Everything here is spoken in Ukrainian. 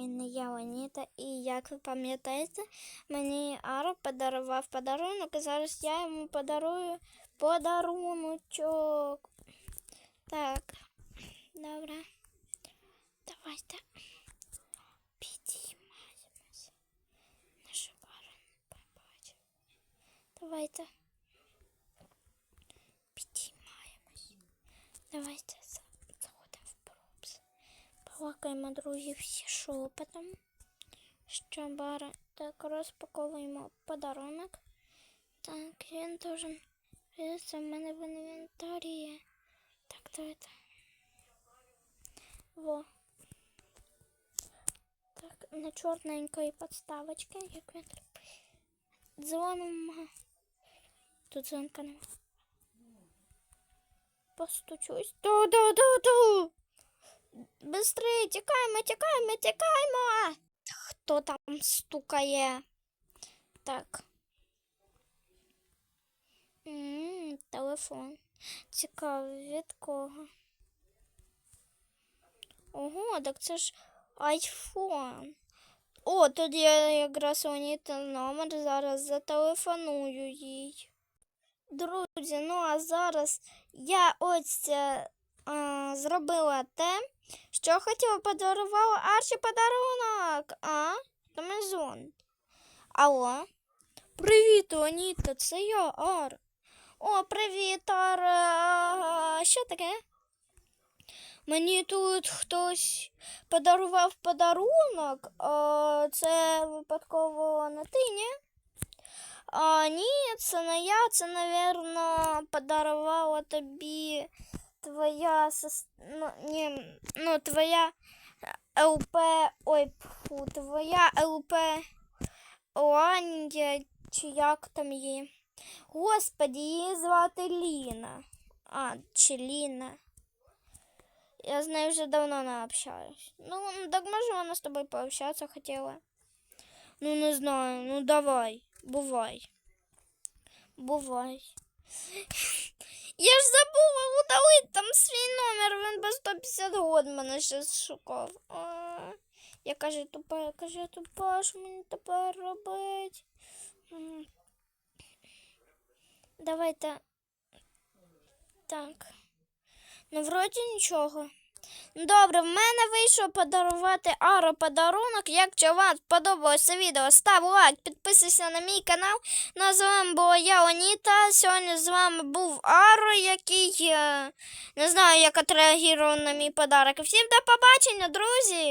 України, я Аніта, і як ви пам'ятаєте, мені Аро подарував подарунок, і зараз я йому подарую подаруночок. Так, добре. Давайте підіймаємося. Наша пара не побачить. Давайте. Балакаємо друзі всі шепотом. Бара. Так, розпаковуємо подарунок. Так, він должен в мене в інвентарі. Так, давайте. Во. Так, на чорненької подставочки, як він. Дзвонимо. Тут дзвонка нема. Постучусь. Ту-ду-ду-ду. Быстрее, тікаємо, тікаємо, тікаємо. Хто там стукає? Так. м телефон. Цікаво, від кого? Ого, так це ж айфон. О, тут є якраз Аніта номер, зараз зателефоную їй. Друзі, ну а зараз я ось е, зробила те, що хотіла подарувала Арчі подарунок. А? Амазон. Алло. Привіт, Аніта, це я, Ар. О, привіт, Ар. Що таке? Мені тут хтось подарував подарунок. А, це випадково не ти, ні? А, ні, це не я, це, напевно, подарувала тобі твоя ну, ні, ну, твоя ЛП, ой, фу, твоя ЛП Ланія, чи як там її. Господі, її звати Ліна. А, чи Ліна. Я з нею вже давно не общаюсь. Ну, так може вона з тобою пообщатися хотіла. Ну, не знаю, ну давай, бувай. Бувай. Я ж забула удалити там свій номер, він без 150 год мене ще шукав. А, я кажу, тупа, я каже тупа, що мені тепер робить. М. Давайте. Так. Ну, вроді нічого. Добре, в мене вийшло подарувати Аро подарунок. Якщо вам сподобалося відео, став лайк, підписуйся на мій канал. Ну, а з вами була я, Оніта. Сьогодні з вами був Аро, який е, не знаю, як отреагував на мій подарок. Всім до побачення, друзі!